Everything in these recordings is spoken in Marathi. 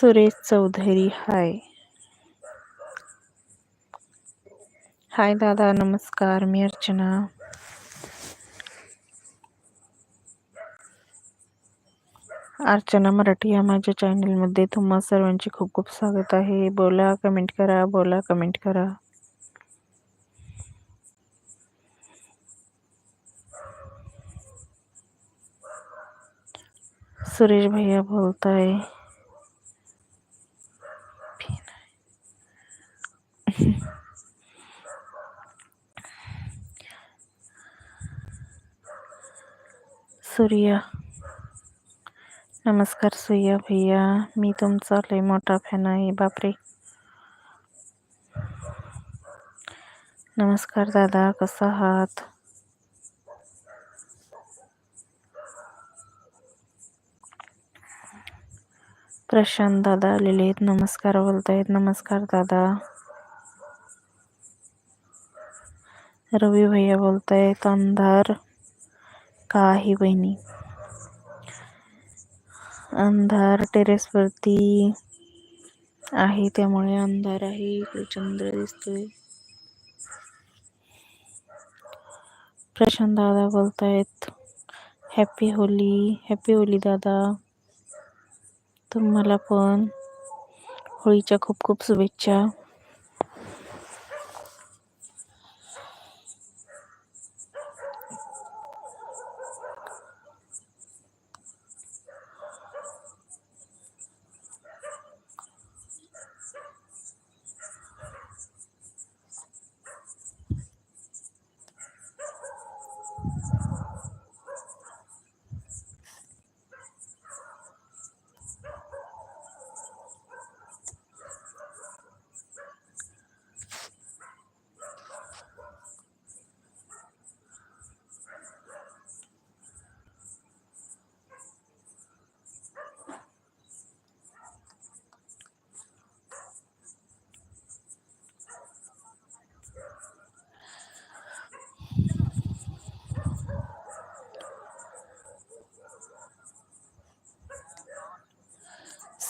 सुरेश चौधरी, हाय. हाय दादा, नमस्कार, मी अर्चना. अर्चना मराठी या माझ्या चॅनलमध्ये तुम्हा सर्वांचे खूप खूप स्वागत आहे. बोला, कमेंट करा, बोला, कमेंट करा. सुरेश भैया बोलताय. सूर्य. नमस्कार सूर्य भैया. मी तुमचा लय मोठा फॅन आहे. बापरे. नमस्कार दादा. कसा आहात? प्रशांत दादा आलेले आहेत. नमस्कार बोलतायत. नमस्कार दादा. रवी भैया बोलतायत अंधार का आहे बहिणी. अंधार टेरेसवरती आहे त्यामुळे अंधार आहे चंद्र दिसतोय. प्रशांत दादा बोलतायत हॅपी होली हॅपी होली दादा. तुम्हाला पण होळीच्या खूप खूप शुभेच्छा.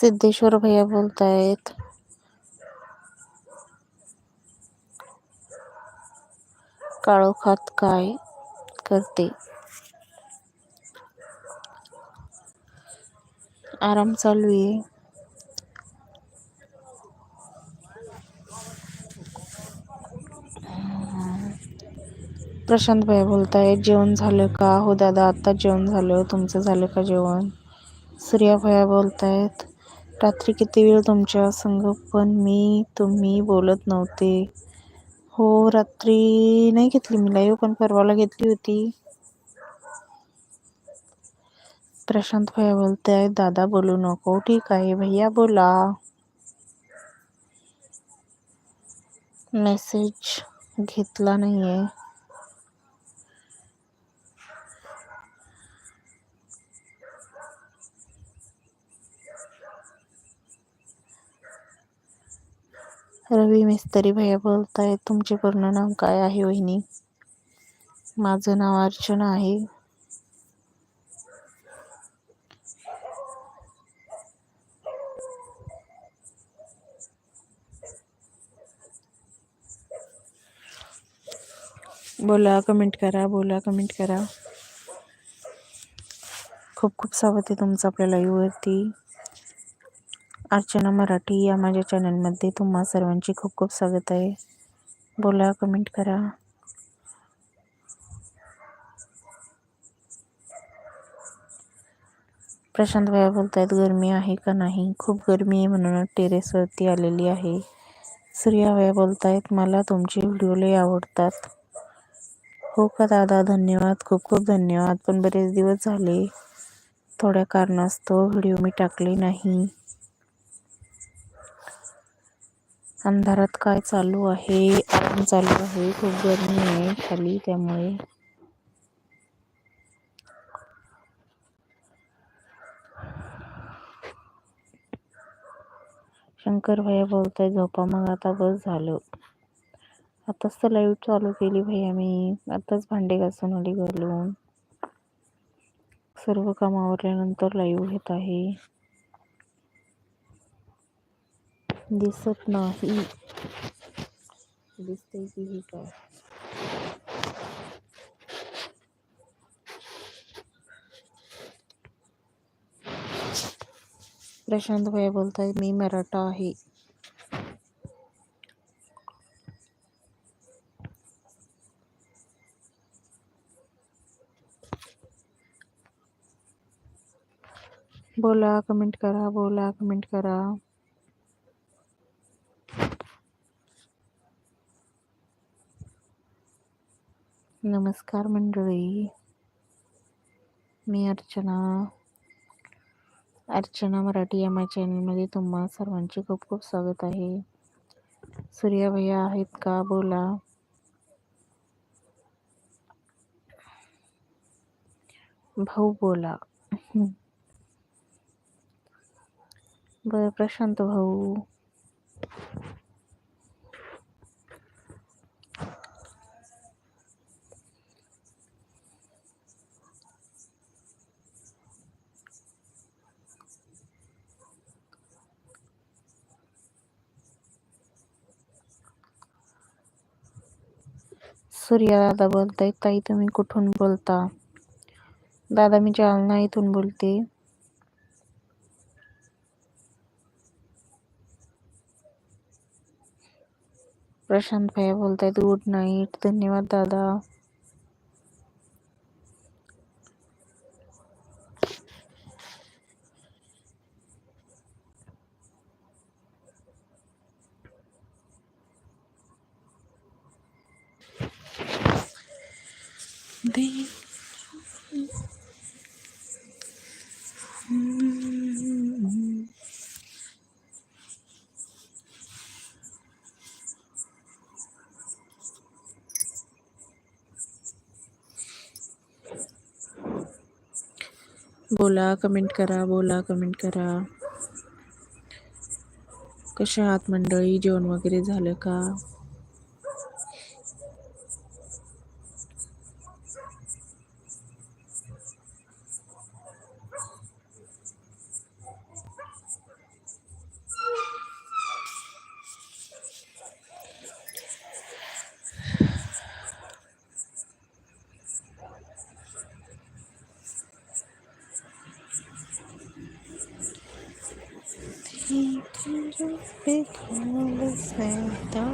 सिद्धेश्वर भैया बोलतायत. काळोखात काय करते? आराम चालू आहे. प्रशांत भैया बोलताय जेवण झालं का? हो दादा आत्ता जेवण झालं. तुमचं झालं का जेवण? सूर्या भैया बोलतायत रात्री किती वेळ तुमच्या संग? पण मी, तुम्ही बोलत नव्हते. हो, रात्री नाही घेतली मी लाईव्ह पण परवाला घेतली होती. प्रशांत भैया बोलताय, दादा बोलू नको. ठीक आहे भैया, बोला. मेसेज घेतला नाहीये. रवी मिस्त्री भैया बोलताय तुमचे पूर्ण नाव काय आहे वहिनी? माझं नाव अर्चना आहे. बोला कमेंट करा बोला कमेंट करा. खूप खूप स्वागत आहे तुमचं आपल्या लाईव्हवरती अर्चना मराठी या माझ्या चॅनलमध्ये तुम्हा सर्वांची खूप खूप स्वागत आहे. बोला कमेंट करा. प्रशांत भैया बोलतायत गरमी आहे का नाही? खूप गरमी आहे म्हणून टेरेसवरती आलेली आहे. सूर्या भैया बोलतायत मला तुमचे व्हिडिओ लय आवडतात. हो का दादा धन्यवाद खूप खूप धन्यवाद. पण बरेच दिवस झाले थोड्या कारणास्तव व्हिडिओ मी टाकले नाही. अंधारात काय चालू आहे? आराम चालू आहे. खूप गरमी आहे खाली त्यामुळे. शंकर भैया बोलताय झोपा मग आता बस झालं. आताच तर लाइट चालू केली भैया मी. आताच भांडे घासून आली घालून सर्व काम आवरल्यानंतर लाईव्ह घेत आहे. दिसत नाही दिसतंय की हे काय प्रशांत भैया बोलतायत मी मराठा आहे बोला कमेंट करा बोला कमेंट करा नमस्कार मंडळी. मी अर्चना. अर्चना मराठी या माझ्या चॅनलमध्ये तुम्हा सर्वांचे खूप खूप स्वागत आहे. सूर्या भैया आहेत का? बोला. भाऊ बोला. बर प्रशांत भाऊ. सूर्या दादा बोलतायत ताई तुम्ही कुठून बोलता? दादा मी जालना इथून बोलते. प्रशांत भैया बोलतायत गुड नाईट धन्यवाद दादा. बोला कमेंट करा बोला कमेंट करा. कशा आहात मंडळी? जेवण वगैरे झालं का?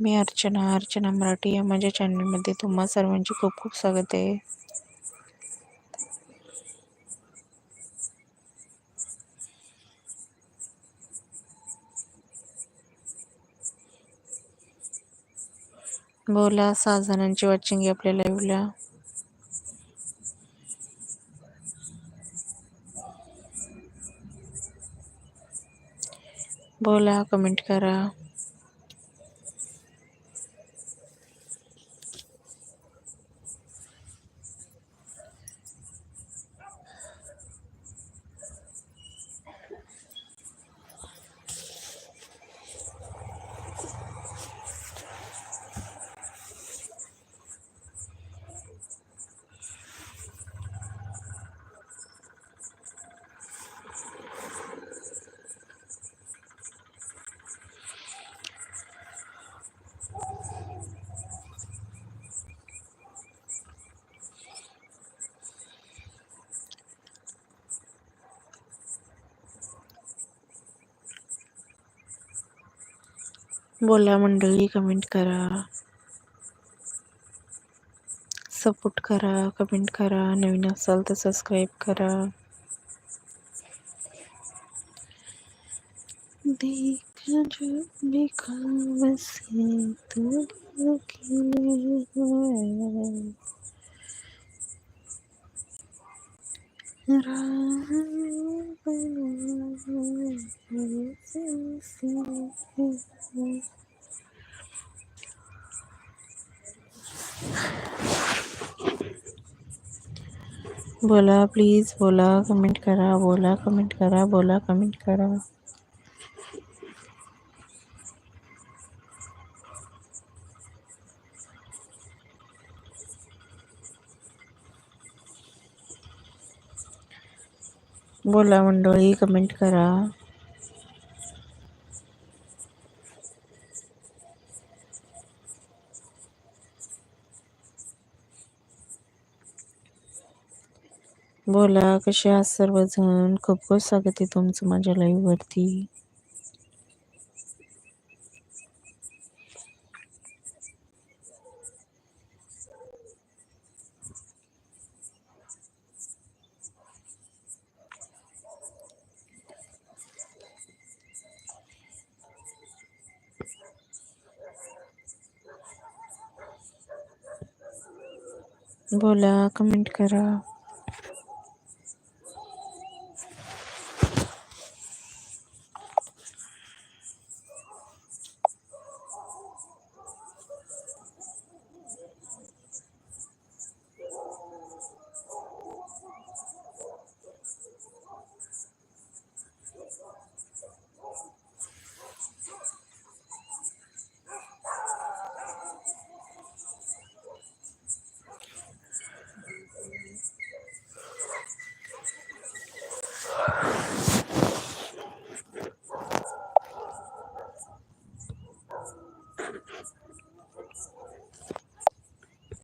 मी अर्चना अर्चना मराठी या माझ्या चॅनलमध्ये तुम्हा सर्वांचे खूप खूप स्वागत आहे. बोला सहा जणांची वॉचिंग आहे आपल्या लाईव्हला बोला कमेंट करा. बोला मंडळी कमेंट करा. सपोर्ट करा कमेंट करा. नवीन असाल तर सबस्क्राईब करा. देख जो भी ख्वाब से बोला प्लीज़ बोला कमेंट करा बोला कमेंट करा बोला कमेंट करा। बोला मंडळी कमेंट करा. बोला कसे आहात सर्वजण? खूप खूप स्वागत आहे तुमचं माझ्या लाईव्हवरती बोला कमेंट करा.